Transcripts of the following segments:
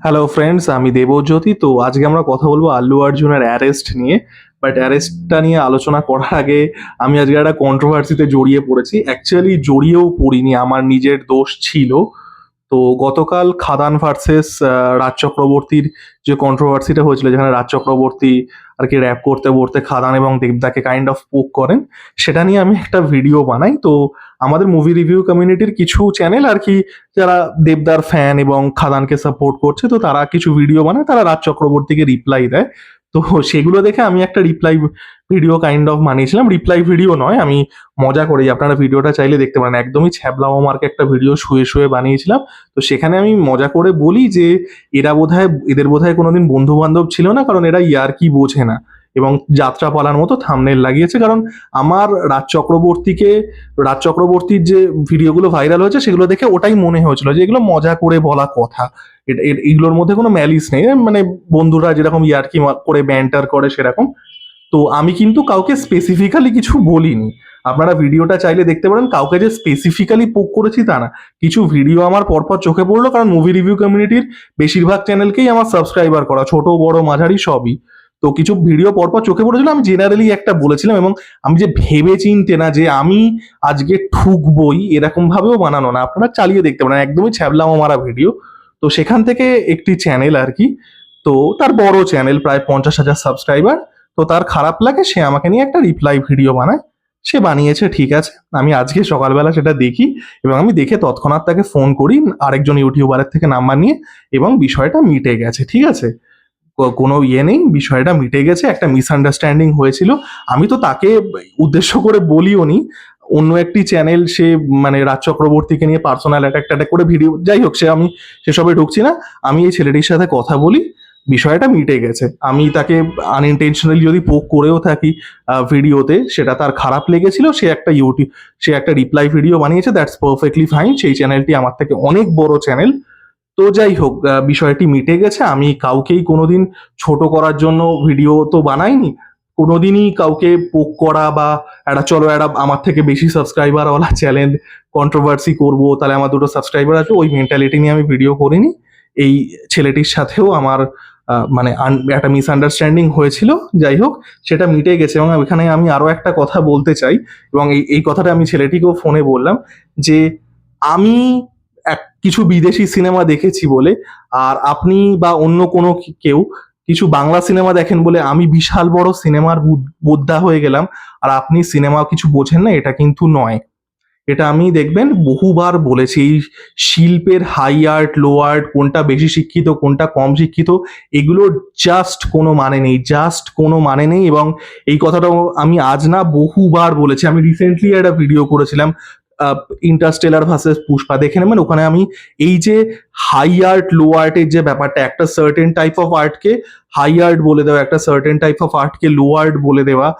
Hello friends আমি দেবজ্যোতি। তো আজকে আমরা কথা বলব আল্লু অর্জুনের অ্যারেস্ট নিয়ে। বাট অ্যারেস্টটা নিয়ে আলোচনা করার আগে আমি আজকে একটা কন্ট্রোভার্সিতে জড়িয়ে পড়েছি। অ্যাকচুয়ালি জড়িয়েও পড়িনি, আমার নিজের দোষ ছিল। তো গতকাল খাদান ভার্সেস রাজ চক্রবর্তীর যে কন্ট্রোভার্সিটা হয়েছিল, যেখানে রাজ চক্রবর্তী আর কি র্যাপ করতে করতে খাদান এবং দেবদাকে কাইন্ড অফ পোক করেন, সেটা নিয়ে আমি একটা ভিডিও বানাই। তো আমাদের মুভি রিভিউ কমিউনিটির কিছু চ্যানেল আর কি যারা দেবদার ফ্যান এবং খাদানকে সাপোর্ট করছে, তো তারা কিছু ভিডিও বানায়, তারা রাজ চক্রবর্তীকে রিপ্লাই দেয়। তো সেগুলো দেখে আমি একটা রিপ্লাই ভিডিও কাইন্ড অফ বানিয়েছিলাম। রিপ্লাই ভিডিও নয়, আমি মজা করি আপনারা ভিডিওটা চাইলে দেখতে পারেন। একদমই ছ্যাবলাও মার্কে একটা ভিডিও শুয়ে শুয়ে বানিয়েছিলাম। তো সেখানে আমি মজা করে বলি যে, এরা বোধহয়, এদের বোধহয় কোনোদিন বন্ধু বান্ধব ছিল না, কারণ এরা ইয়ার কি বোঝে না। এবং যাত্রা পালার মতো থামনেল লাগিয়েছে, কারণ আমার রাজ চক্রবর্তীকে, রাজ চক্রবর্তীর যে ভিডিওগুলো ভাইরাল হয়েছে, সেগুলো দেখে ওটাই মনে হয়েছিল যে, এগুলো মজা করে বলা কথা। এ- এ- এগুলোর মধ্যে কোনো ম্যালিস নেই। মানে বন্ধুরা যেরকম ইয়ার্কি করে ব্যান্টার করে সেরকম। তো আমি কিন্তু কাউকে স্পেসিফিক্যালি কিছু বলিনি। আপনারা ভিডিওটা চাইলে দেখতে পারেন, কাউকে যে স্পেসিফিক্যালি পোক করেছি তা না। কিছু ভিডিও আমার পরপর চোখে পড়ল, কারণ মুভি রিভিউ কমিউনিটির বেশিরভাগ চ্যানেলকেই আমার সাবস্ক্রাইবার করা, ছোট, বড়, মাঝারি সবই। তো কিছু ভিডিও পরপর চোখে পড়েছিল, আমি জেনারেলি একটা বলেছিলাম এবং আমি যে ভেবে চিনতে না যে আমি আজকে ঠুকবই এরকম ভাবেও বানানো না। আপনারা চালিয়ে দেখতে পারেন, একদমই ছ্যাবলামো মারা ভিডিও তো সেখান থেকে একটি চ্যানেল আর কি। তো তার বড় চ্যানেল প্রায় পঞ্চাশ হাজার সাবস্ক্রাইবার তো তার খারাপ লাগে, সে আমাকে নিয়ে একটা রিপ্লাই ভিডিও বানায়। সে বানিয়েছে, ঠিক আছে। আমি আজকে সকালবেলা সেটা দেখি এবং আমি দেখে তৎক্ষণাৎ তাকে ফোন করি আরেকজন ইউটিউবারের থেকে নাম্বার নিয়ে এবং বিষয়টা মিটে গেছে, ঠিক আছে? কোনো ইয়ে নেই, বিষয়টা মিটে গেছে, একটা মিসআন্ডারস্ট্যান্ডিং হয়েছিল। আমি তো তাকে উদ্দেশ্য করে বলিও নি। অন্য একটি চ্যানেল সে মানে রাজ চক্রবর্তীকে নিয়ে পার্সোনাল অ্যাটাক ট্যাটাক করে ভিডিও যাই হোক, সে আমি সেসবে ঢুকছি না। আমি এই ছেলেটির সাথে কথা বলি, বিষয়টা মিটে গেছে। আমি তাকে আনইনটেনশনালি যদি পোক করেও থাকি ভিডিওতে সেটা তার খারাপ লেগেছিল, সে একটা ইউটিউব সে একটা রিপ্লাই ভিডিও বানিয়েছে দ্যাটস পারফেক্টলি ফাইন সেই চ্যানেলটি আমার থেকে অনেক বড় চ্যানেল তো যাই হোক বিষয়টি মিটে গেছে। আমি কাউকেই কোনোদিন ছোট করার জন্য ভিডিও তো বানাইনি। কোনোদিনই কাউকে পোক করা বা একটা চলো একটা আমার থেকে বেশি সাবস্ক্রাইবার ওলা চ্যালেঞ্জ কন্ট্রোভার্সি করব, তাহলে আমার দুটো সাবস্ক্রাইবার আছে ওই মেন্টালিটি নিয়ে আমি ভিডিও করিনি। এই ছেলেটির সাথেও আমার মানে একটা মিসআন্ডারস্ট্যান্ডিং হয়েছিল। যাই হোক, সেটা মিটে গেছে এবং এখানে আমি আরও একটা কথা বলতে চাই এবং এই এই কথাটা আমি ছেলেটিকেও ফোনে বললাম যে আমি এক, কিছু বিদেশি সিনেমা দেখেছি বলে, আর আপনি বা অন্য কোনো কেউ কিছু বাংলা সিনেমা দেখেন বলে আমি বিশাল বড় সিনেমার বুদ- বোদ্ধা হয়ে গেলাম, আর আপনি সিনেমা কিছু বোঝেন না, এটা কিন্তু নয়। এটা আমি দেখবেন বহুবার বলেছি, এই শিল্পের হাই আর্ট লো আর্ট কোনটা বেশি শিক্ষিত, কোনটা কম শিক্ষিত, এগুলোর জাস্ট কোনো মানে নেই জাস্ট কোনো মানে নেই, এবং এই কথাটাও আমি আজ না বহুবার বলেছি। আমি রিসেন্টলি একটা ভিডিও করেছিলাম ইন্টারস্টেলার ভার্সেস পুষ্পা দেখে নেবেন। ওখানে আমি এই যে হাই আর্ট লো আর্টের যে ব্যাপারটা, একটা সার্টেন টাইপ অফ আর্টকে হাই আর্ট বলে দেওয়া, একটা সার্টেন টাইপ অফ আর্টকে লো আর্ট বলে দেওয়া,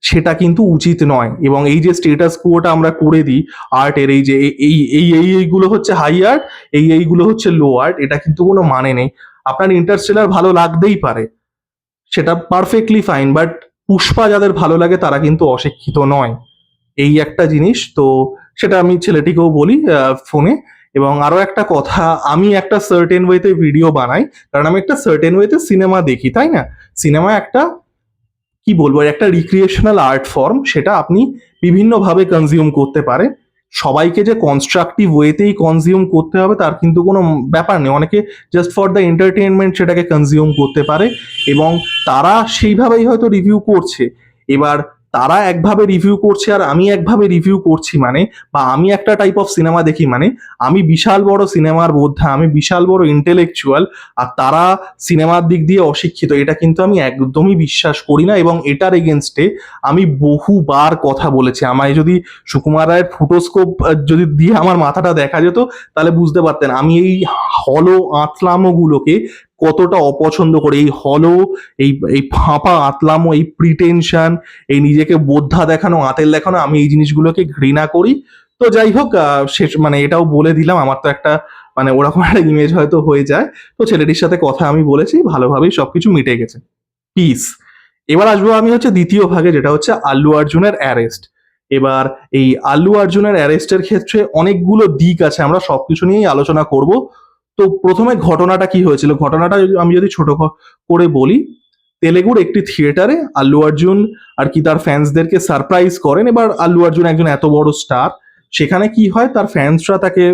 সেটা কিন্তু উচিত নয়। এবং এই যে স্টেটাস কোটা আমরা করে দিই আর্টের এই যে এই- এই এই এই, এইগুলো হচ্ছে হাই আর্ট এই, এইগুলো হচ্ছে লো আর্ট এটা কিন্তু কোনো মানে নেই। আপনার ইন্টারস্টেলার ভালো লাগতেই পারে, সেটা পারফেক্টলি ফাইন বাট পুষ্পা যাদের ভালো লাগে তারা কিন্তু অশিক্ষিত নয়। এই একটা জিনিস, তো সেটা আমি ছেলেটিকেও বলি ফোনে। এবং আরও একটা কথা, আমি একটা সার্টেন ওয়েতে ভিডিও বানাই, কারণ আমি একটা সার্টেন ওয়েতে সিনেমা দেখি, তাই না? সিনেমা একটা, কি বলব একটা রিক্রিয়েশনাল আর্ট ফর্ম সেটা আপনি বিভিন্নভাবে কনজিউম করতে পারেন। সবাইকে যে কনস্ট্রাকটিভ ওয়েতেই কনজিউম করতে হবে, তার কিন্তু কোনো ব্যাপার নেই। অনেকে জাস্ট ফর দ্য এন্টারটেনমেন্ট সেটাকে কনজিউম করতে পারে, এবং তারা সেইভাবেই হয়তো রিভিউ করছে। এবার তারা একভাবে রিভিউ করছে আর আমি একভাবে রিভিউ করছি মানে বা আমি একটা টাইপ অফ সিনেমা দেখি মানে আমি বিশাল বড় সিনেমার বোদ্ধা, আমি বিশাল বড় ইন্টেলেকচুয়াল আর তারা সিনেমার দিক দিয়ে অশিক্ষিত, এটা কিন্তু আমি একদমই বিশ্বাস করি না এবং এটার এগেনস্টে আমি বহুবার কথা বলেছি। আমায় যদি সুকুমার রায়ের ফুটোস্কোপ যদি দিয়ে আমার মাথাটা দেখা যেত, তাহলে বুঝতে পারতেন। আমি এই হলো আতলামোগুলোকে কতটা অপছন্দ করে, এই হলো এই এই ফাঁপা আতলামো, এই প্রিটেনশন এই নিজেকে বোদ্ধা দেখানো, আতেল দেখানো, আমি এই জিনিসগুলোকে ঘৃণা করি। তো যাই হোক শেষ মানে এটাও বলে দিলাম, আমার তো একটা মানে ওরকম একটা ইমেজ হয়তো হয়ে যায়। তো ছেলেটির সাথে কথা আমি বলেছি, ভালোভাবেই সবকিছু মিটে গেছে। পিস এবার আসব আমি হচ্ছে দ্বিতীয় ভাগে, যেটা হচ্ছে আল্লু অর্জুনের অ্যারেস্ট এবার এই আল্লু অর্জুনের অ্যারেস্টের ক্ষেত্রে অনেকগুলো দিক আছে, আমরা সবকিছু নিয়েই আলোচনা করব। তো প্রথমে ঘটনাটা কি হয়েছিল? ঘটনাটা আমি যদি ছোট করে বলি, তেলেগুর একটি থিয়েটারে আল্লু অর্জুন আর কি তার ফ্যান্সদেরকে সারপ্রাইজ করেন। এবার আল্লু অর্জুন একজন এত বড় স্টার সেখানে কি হয়? তার ফ্যান্সরা তাকে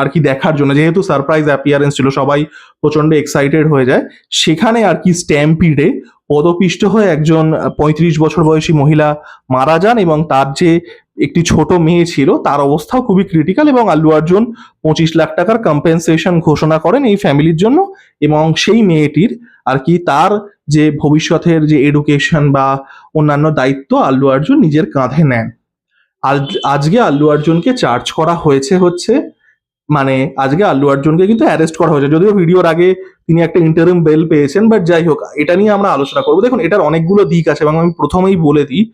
আর কি দেখার জন্য, যেহেতু সারপ্রাইজ অ্যাপিয়ারেন্স ছিল, সবাই প্রচণ্ড এক্সাইটেড হয়ে যায়, সেখানে আর কি স্ট্যাম্পিডে পদপিষ্ট হয়ে একজন পঁয়ত্রিশ বছর বয়সী মহিলা মারা যান এবং তার যে একটি ছোট মেয়ে ছিল, তার অবস্থাও খুবই ক্রিটিক্যাল এবং আল্লু অর্জুন পঁচিশ লাখ টাকার কম্পেনসেশন ঘোষণা করেন এই ফ্যামিলির জন্য এবং সেই মেয়েটির আর কি তার যে ভবিষ্যতের যে এডুকেশন বা অন্যান্য দায়িত্ব আল্লু অর্জুন নিজের কাঁধে নেন। আজ- আজকে আল্লু অর্জুনকে চার্জ করা হয়েছে হচ্ছে মানে আজকে আল্লু অর্জুনকে কিন্তু অ্যারেস্ট করা হয়েছে। যদিও ভিডিওর আগে তিনি একটা ইন্টারিম বেল পেয়েছেন বাট যাই হোক, এটা নিয়ে আমরা আলোচনা করব। দেখুন, এটার অনেকগুলো দিক আছে এবং আমি প্রথমেই বলে দিই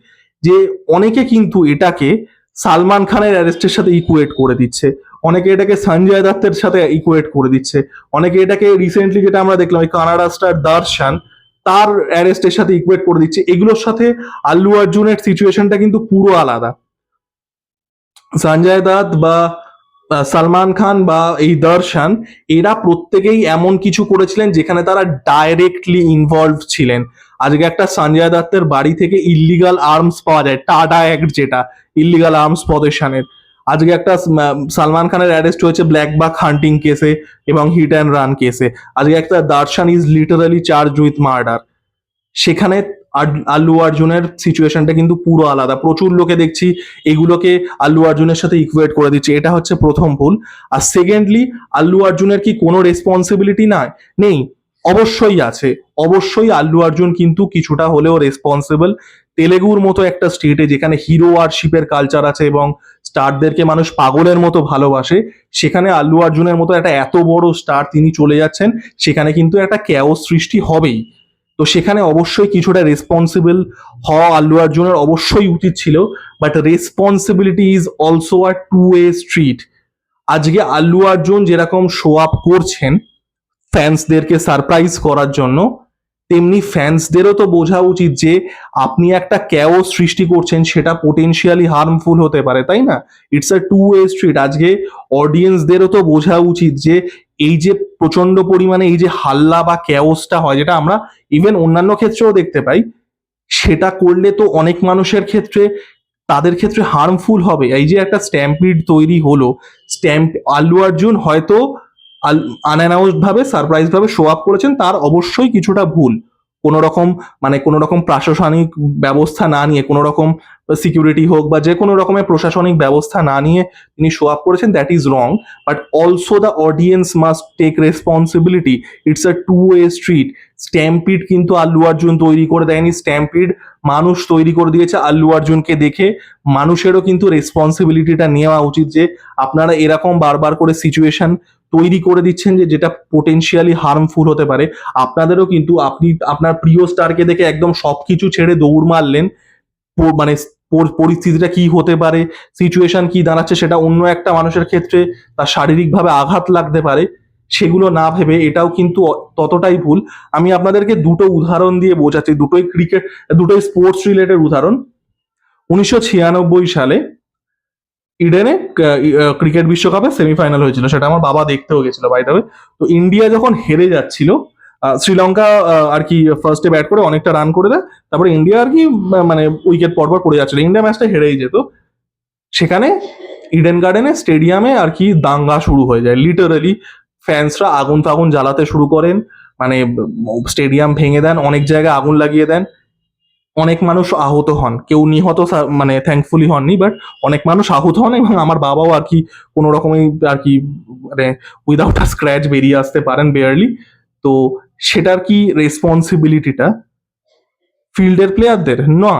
যে অনেকে কিন্তু এটাকে সালমান খানের অ্যারেস্টের সাথে ইকুয়েট করে দিচ্ছে। অনেকে এটাকে সঞ্জয় দত্তের সাথে ইকুয়েট করে দিচ্ছে। অনেকে এটাকে রিসেন্টলি যেটা আমরা দেখলাম ওই কানাডা স্টার দর্শন, তার অ্যারেস্টের সাথে ইকুয়েট করে দিচ্ছে। এগুলোর সাথে আল্লু অর্জুনের সিচুয়েশনটা কিন্তু পুরো আলাদা। সঞ্জয় দত্ত বা সালমান খান বা এই দর্শন, এরা প্রত্যেকেই এমন কিছু করেছিলেন যেখানে তারা ডাইরেক্টলি ইনভলভ ছিলেন। আজকে একটা সঞ্জয় দত্তের বাড়ি থেকে ইল্লিগাল আর্মস পাওয়া যায় টাটা অ্যাক্ট যেটা ইল্লিগাল আর্মস পদেশনের আজকে একটা সালমান খানের অ্যারেস্ট হয়েছে ব্ল্যাক বাক হান্টিং কেসে এবং হিট অ্যান্ড রান কেসে আজকে একটা Darshan is literally charge with murder সেখানে আল্লু অর্জুনের সিচুয়েশনটা কিন্তু পুরো আলাদা। প্রচুর লোকে দেখছি এগুলোকে আল্লু অর্জুনের সাথে ইকুয়েট করে দিচ্ছে। এটা হচ্ছে প্রথম ভুল। আর সেকেন্ডলি আল্লু অর্জুনের কি কোনো রেসপন্সিবিলিটি নাই? নেই। অবশ্যই আছে। অবশ্যই আল্লু অর্জুন কিন্তু কিছুটা হলেও রেসপন্সিবল তেলেগুর মতো একটা স্টেটে যেখানে হিরো ওয়ারশিপের কালচার আছে এবং স্টারদেরকে মানুষ পাগলের মতো ভালোবাসে, সেখানে আল্লু অর্জুনের মতো একটা এত বড় স্টার তিনি চলে যাচ্ছেন, সেখানে কিন্তু একটা ক্যাও সৃষ্টি হবেই। তো সেখানে অবশ্যই কিছুটা রেসপন্সিবল হওয়া আল্লু আর্জুনের অবশ্যই উচিত ছিল but responsibility is also a two way street আজকে আল্লু আর্জুন যেরকম শো আপ করছেন ফ্যান্সদেরকে সারপ্রাইজ করার জন্য তেমনি ফ্যান্সদেরও তো বোঝা উচিত যে আপনি একটা ক্যাও সৃষ্টি করছেন, সেটা পোটেনশিয়ালি হার্মফুল হতে পারে, তাই না? It's a two way street আজকে অডিয়েন্সদেরও তো বোঝা উচিত যে এই যে প্রচণ্ড পরিমাণে এই যে হাল্লা বা ক্যাওসটা হয়, যেটা আমরা ইভেন অন্যান্য ক্ষেত্রেও দেখতে পাই, সেটা করলে তো অনেক মানুষের ক্ষেত্রে, তাদের ক্ষেত্রে হার্মফুল হবে। এই যে একটা স্ট্যাম্পিড তৈরি হলো স্ট্যাম্প আল্লু অর্জুন হয়তো আনঅ্যানাউন্সড ভাবে সারপ্রাইজ ভাবে শো আপ করেছেন, তার অবশ্যই কিছুটা ভুল। কোনো রকম মানে কোনো রকম প্রশাসনিক ব্যবস্থা না নিয়ে, কোনো রকম সিকিউরিটি হোক বা যে কোনো রকমের প্রশাসনিক ব্যবস্থা না নিয়ে তিনি শো আপ করেছেন that is wrong but also the audience must take responsibility it's a two way street stampede কিন্তু আল্লু অর্জুন তৈরি করে দেয়নি। স্ট্যাম্পিড মানুষ তৈরি করে দিয়েছে আল্লু অর্জুনকে দেখে। মানুষেরও কিন্তু রেসপন্সিবিলিটিটা নেওয়া উচিত যে, আপনারা এরকম বারবার করে সিচুয়েশন তৈরি করে দিচ্ছেন যে যেটা পোটেনশিয়ালি হার্মফুল হতে পারে। আপনাদেরও কিন্তু আপনি, আপনার প্রিয় স্টারকে দেখে একদম সবকিছু ছেড়ে দৌড় মারলেন। মানে পরিস্থিতিটা কি হতে পারে সিচুয়েশন কি দাঁড়াচ্ছে সেটা অন্য একটা মানুষের ক্ষেত্রে তার শারীরিকভাবে আঘাত লাগতে পারে, সেগুলো না ভেবে এটাও কিন্তু ততটাই ভুল। আমি আপনাদেরকে দুটো উদাহরণ দিয়ে বোঝাচ্ছি, দুটোই ক্রিকেট দুটোই স্পোর্টস রিলেটেড উদাহরণ। উনিশশো ছিয়ানব্বই সালে ইডেনে ক্রিকেট বিশ্বকাপে সেমিফাইনাল হয়েছিল, সেটা আমার বাবা দেখতেও গেছিল বাই দ্য তো ইন্ডিয়া যখন হেরে যাচ্ছিল শ্রীলঙ্কা আর কি ফার্স্টে ব্যাট করে অনেকটা রান করে দেয়, তারপরে ইন্ডিয়া আর কি মানে উইকেট পরপর পড়ে যাচ্ছিল। ইন্ডিয়া ম্যাচটা হেরেই যেত। সেখানে ইডেন গার্ডেনে স্টেডিয়ামে আর কি দাঙ্গা শুরু হয়ে যায়। লিটারালি ফ্যান্সরা আগুন ফাগুন জ্বালাতে শুরু করেন মানে স্টেডিয়াম ভেঙে দেন, অনেক জায়গায় আগুন লাগিয়ে দেন। অনেক মানুষ আহত হন। কেউ নিহত মানে থ্যাঙ্কফুলি হননি বাট অনেক মানুষ আহত হন এবং আমার বাবাও আর কি কোনো রকমই আর কি মানে উইদাউট আ স্ক্র্যাচ বেরিয়ে আসতে পারেন বেয়ারলি তো সেটার কি রেসপন্সিবিলিটিটা ফিল্ডের প্লেয়ারদের না।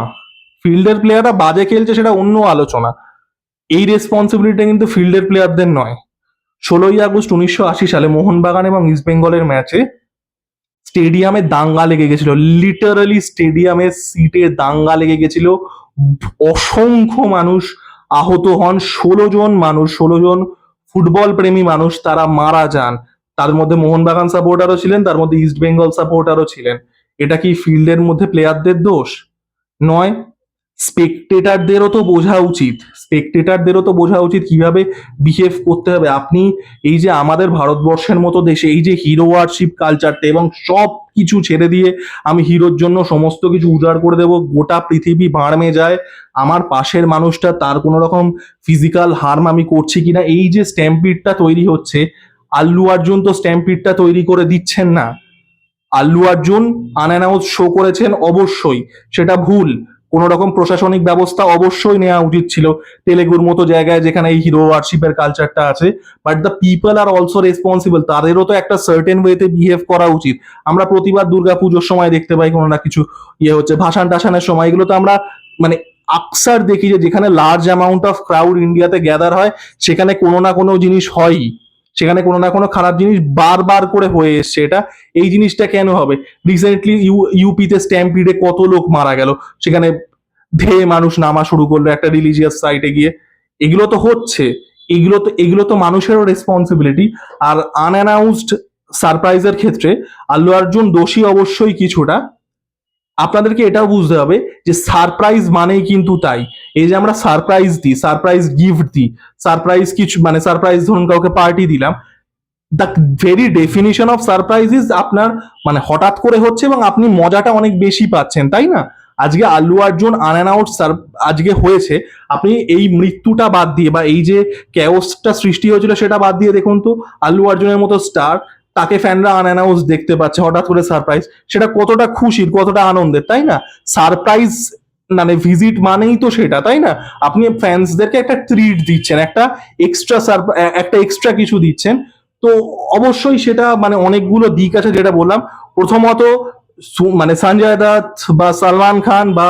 ফিল্ডের প্লেয়াররা বাজে খেলছে সেটা অন্য আলোচনা। এই রেসপন্সিবিলিটিটা কিন্তু ফিল্ডের প্লেয়ারদের নয়। ষোলোই আগস্ট উনিশশো আশি সালে মোহনবাগান এবং ইস্ট বেঙ্গলের ম্যাচে স্টেডিয়ামে দাঙ্গা লেগে গেছিল লিটারালি স্টেডিয়ামে সিটে দাঙ্গা লেগে গেছিল। অসংখ্য মানুষ আহত হন, ষোলো জন মানুষ, ষোলো জন ফুটবল প্রেমী মানুষ তারা মারা যান। তার মধ্যে মোহনবাগান সাপোর্টারও ছিলেন, তার মধ্যে ইস্ট বেঙ্গল সাপোর্টারও ছিলেন। এটা কি ফিল্ডের মধ্যে প্লেয়ারদের দোষ? নয়। স্পেকটেটারদেরও তো বোঝা উচিত স্পেকটেটারদেরও তো বোঝা উচিত কীভাবে বিহেভ করতে হবে। আপনি এই যে আমাদের ভারতবর্ষের মতো দেশে, এই যে হিরো ওয়ারশিপ কালচারটা এবং সব কিছু ছেড়ে দিয়ে আমি হিরোর জন্য সমস্ত কিছু উজাড় করে দেবো, গোটা পৃথিবী ভাঁড়মে যায়, আমার পাশের মানুষটা তার কোনো রকম ফিজিক্যাল হার্ম আমি করছি কিনা, এই যে স্ট্যাম্পিডটা তৈরি হচ্ছে, আল্লু অর্জুন তো স্ট্যাম্পিডটা তৈরি করে দিচ্ছেন না। আল্লু অর্জুন আনঅ্যানাউন্স শো করেছেন অবশ্যই, সেটা ভুল। কোনো রকম প্রশাসনিক ব্যবস্থা অবশ্যই নেওয়া উচিত ছিল। তেলেগুর মতো জায়গায় যেখানে এই হিরো ওয়ার্শিপের কালচারটা আছে। But the people are also responsible তাদেরও তো একটা সার্টেন ওয়েতে বিহেভ করা উচিত। আমরা প্রতিবার দুর্গা পুজোর সময় দেখতে পাই কোনো না কিছু ইয়ে হচ্ছে, ভাসান টাসানের সময়। এগুলো তো আমরা মানে আকসার দেখি যে যেখানে লার্জ অ্যামাউন্ট অফ ক্রাউড ইন্ডিয়াতে গ্যাদার হয়, সেখানে কোনো না কোনো জিনিস হয়ই। সেখানে কোনো না কোনো খারাপ জিনিস বারবার করে হয়ে এসছে এটা। এই জিনিসটা কেন হবে? রিসেন্টলি ইউ ইউপিতে স্ট্যাম্পিডে কত লোক মারা গেল? সেখানে ধেয়ে মানুষ নামা শুরু করল একটা রিলিজিয়াস সাইটে গিয়ে। এগুলো তো হচ্ছে। এগুলো তো এগুলো তো মানুষেরও রেসপন্সিবিলিটি আর আনঅ্যানাউন্সড সারপ্রাইজের ক্ষেত্রে আল্লু অর্জুন দোষী অবশ্যই কিছুটা। আপনাদেরকে এটাও বুঝতে হবে যে সারপ্রাইজ মানেই কিন্তু তাই। এই যে আমরা সারপ্রাইজ দিই সারপ্রাইজ গিফট দিই সারপ্রাইজ কিছু মানে সারপ্রাইজ ধরুন কাউকে পার্টি দিলাম the very definition of surprise is আপনার মানে হঠাৎ করে হচ্ছে এবং আপনি মজাটা অনেক বেশি পাচ্ছেন, তাই না? আজকে আল্লু অর্জুন আনঅ্যানাউন্স আজকে হয়েছে, আপনি এই মৃত্যুটা বাদ দিয়ে বা এই যে ক্যাওসটা সৃষ্টি হয়েছিল সেটা বাদ দিয়ে দেখুন তো আল্লু অর্জুনের মতো স্টার তাকে ফ্যানরা আনঅ্যানাউন্স দেখতে পাচ্ছে, হঠাৎ করে সারপ্রাইজ সেটা কতটা খুশির, কতটা আনন্দের, তাই না? সারপ্রাইজ মানে ভিজিট মানেই তো সেটা, তাই না? আপনি ফ্যান্সদেরকে একটা ট্রিট দিচ্ছেন, একটা এক্সট্রা একটা এক্সট্রা কিছু দিচ্ছেন। তো অবশ্যই সেটা মানে অনেকগুলো দিক আছে, যেটা বললাম। প্রথমত মানে সঞ্জয় দত্ত বা সালমান খান বা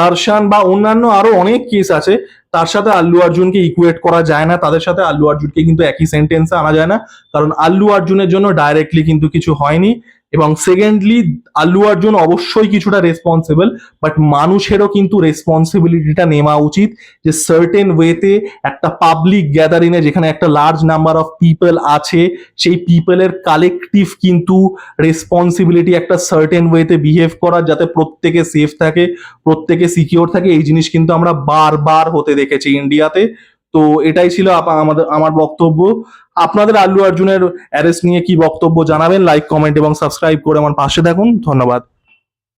দর্শন বা অন্যান্য আরও অনেক কেস আছে তার সাথে আল্লু আর্জুনকে ইকুয়েট করা যায় না, তাদের সাথে আল্লু আর্জুনকে কিন্তু একই সেন্টেন্সে আনা যায় না, কারণ আল্লু আর্জুনের জন্য ডাইরেক্টলি কিন্তু কিছু হয়নি। এবং সেকেন্ডলি আল্লু অর্জুন অবশ্যই কিছুটা রেসপন্সিবল বাট মানুষেরও কিন্তু রেসপন্সিবিলিটিটা নেওয়া উচিত যে সার্টেন ওয়েতে একটা পাবলিক গ্যাদারিং এ যেখানে একটা লার্জ নাম্বার অফ পিপল আছে, সেই পিপলের কালেকটিভ কিন্তু রেসপন্সিবিলিটি একটা সার্টেন ওয়েতে বিহেভ করা, যাতে প্রত্যেকে সেফ থাকে, প্রত্যেকে সিকিওর থাকে, এই জিনিস কিন্তু আমরা বারবার হতে দেখেছি ইন্ডিয়াতে তো এটাই ছিল আমাদের, আমার বক্তব্য। আপনাদের আল্লু অর্জুনের অ্যারেস্ট নিয়ে কি বক্তব্য জানাবেন লাইক কমেন্ট এবং সাবস্ক্রাইব করে আমার পাশে থাকুন। ধন্যবাদ।